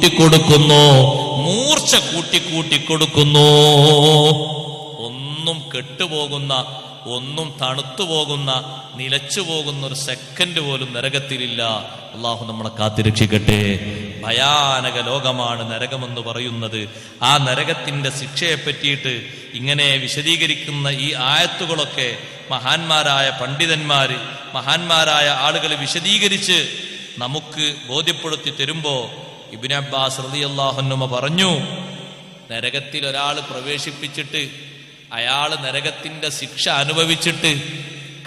കൂട്ടിക്കൊടുക്കുന്നു. മൂർച്ച കൂട്ടി കൊടുക്കുന്നു. ഒന്നും കെട്ടുപോകുന്ന ഒന്നും തണുത്തു പോകുന്ന നിലച്ചു പോകുന്ന ഒരു സെക്കൻഡ് പോലും നരകത്തിലില്ല. അള്ളാഹു നമ്മളെ കാത്തിരക്ഷിക്കട്ടെ. ഭയാനക ലോകമാണ് നരകമെന്ന് പറയുന്നത്. ആ നരകത്തിന്റെ ശിക്ഷയെ പറ്റിയിട്ട് ഇങ്ങനെ വിശദീകരിക്കുന്ന ഈ ആയത്തുകളൊക്കെ മഹാന്മാരായ പണ്ഡിതന്മാർ മഹാന്മാരായ ആളുകൾ വിശദീകരിച്ച് നമുക്ക് ബോധ്യപ്പെടുത്തി തരുമ്പോ ഇബിൻ അബ്ബാസ് റതിയല്ലാഹുന്നുമ പറഞ്ഞു നരകത്തിൽ ഒരാൾ പ്രവേശിപ്പിച്ചിട്ട് അയാൾ നരകത്തിന്റെ ശിക്ഷ അനുഭവിച്ചിട്ട്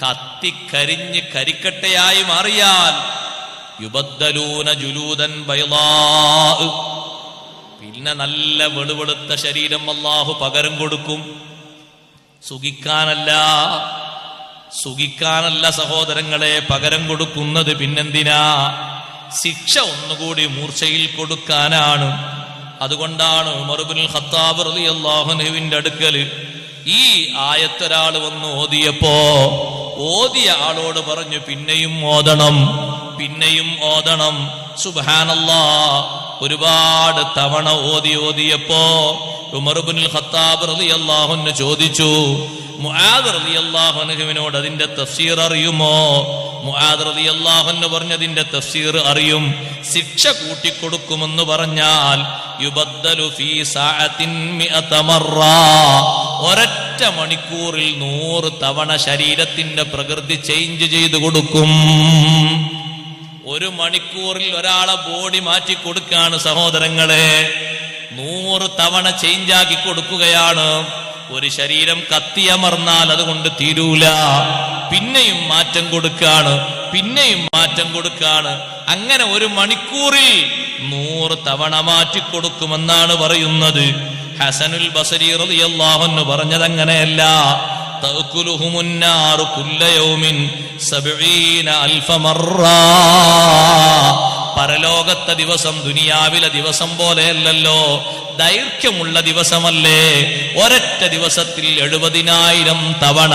കത്തിക്കരിഞ്ഞ് കരിക്കട്ടയായി മാറിയാൽ യുബദ്ദലൂന ജുലൂതൻ പിന്നെ നല്ല വെളുവെളുത്ത ശരീരം അള്ളാഹു പകരം കൊടുക്കും. സുഖിക്കാനല്ല സുഖിക്കാനല്ല സഹോദരങ്ങളെ പകരം കൊടുക്കുന്നത് പിന്നെന്തിനാ? ശിക്ഷ ഒന്നുകൂടി മൂർച്ചയിൽ കൊടുക്കാനാണ്. അതുകൊണ്ടാണ് ഉമർബുൽ ഖത്താബ് അള്ളാഹുനുവിന്റെ അടുക്കൽ ഈ ആയത്തൊരാൾ വന്ന് ഓതിയപ്പോ ഓതിയ ആളോട് പറഞ്ഞു പിന്നെയും ഓതണം പിന്നെയും ഓതണം. സുബാനല്ലാ ഒരുപാട് തവണ ഓതി ഓതിയപ്പോ ഉമർബുൽ ഖത്താബ് അള്ളാഹുന് ചോദിച്ചു മുആദ് റളിയല്ലാഹു അൻഹുവിനോട് അതിന്റെ തഫ്സീർ അറിയുമോ? അൻഹു പറഞ്ഞതിന്റെ തഫ്സീർ അറിയും. ശിക്ഷ കൂട്ടിക്കൊടുക്കുമെന്ന് പറഞ്ഞാൽ ഒരൊറ്റ മണിക്കൂറിൽ നൂറ് തവണ ശരീരത്തിന്റെ പ്രകൃതി ചേഞ്ച് ചെയ്തു കൊടുക്കും. ഒരു മണിക്കൂറിൽ ഒരാളെ ബോഡി മാറ്റി കൊടുക്കാണ് സഹോദരങ്ങളെ. നൂറ് തവണ ചേഞ്ചാക്കി കൊടുക്കുകയാണ്. ഒരു ശരീരം കത്തിയമർന്നാൽ അതുകൊണ്ട് തീരൂല. പിന്നെയും മാറ്റം കൊടുക്കുകയാണ് പിന്നെയും മാറ്റം കൊടുക്കുകയാണ് അങ്ങനെ ഒരു മണിക്കൂറിൽ നൂറ് തവണ മാറ്റി കൊടുക്കുമെന്നാണ് പറയുന്നത്. ഹസനുൽ ബസരി റളിയല്ലാഹുന്നു പറഞ്ഞത് അങ്ങനെയല്ല തഅക്കുലുഹുമുന്നാർ കുല്ലയൗമിൻ 70000 മർറാ. പരലോകത്തെ ദിവസം ദുനിയാവിലെ ദിവസം പോലെയല്ലല്ലോ. ദൈർഘ്യമുള്ള ദിവസമല്ലേ. ഒരൊറ്റ ദിവസത്തിൽ എഴുപതിനായിരം തവണ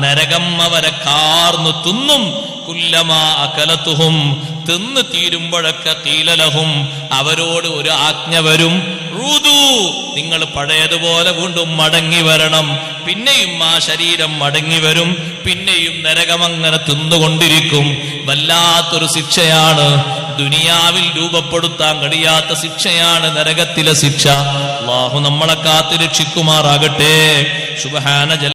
നരകം അവരെ കാർന്നു തിന്നും. കുല്ലമാ അകലത്തുഹും തിന്ന് തീരുമ്പോഴൊക്കെ തീലലഹും അവരോട് ഒരു ആജ്ഞ വരും. റൂതു നിങ്ങൾ പഴയതുപോലെ വീണ്ടും മടങ്ങി വരണം. പിന്നെയും ആ ശരീരം മടങ്ങി വരും. പിന്നെയും നരകം അങ്ങനെ തിന്നുകൊണ്ടിരിക്കും. വല്ലാത്തൊരു ശിക്ഷയാണ്. ദുനിയാവിൽ രൂപപ്പെടുത്താൻ കഴിയാത്ത ശിക്ഷയാണ് നരകത്തിലെ ശിക്ഷ. അള്ളാഹു നമ്മളെ കാത്തു രക്ഷിക്കുമാറാകട്ടെ. സുബഹാന ജല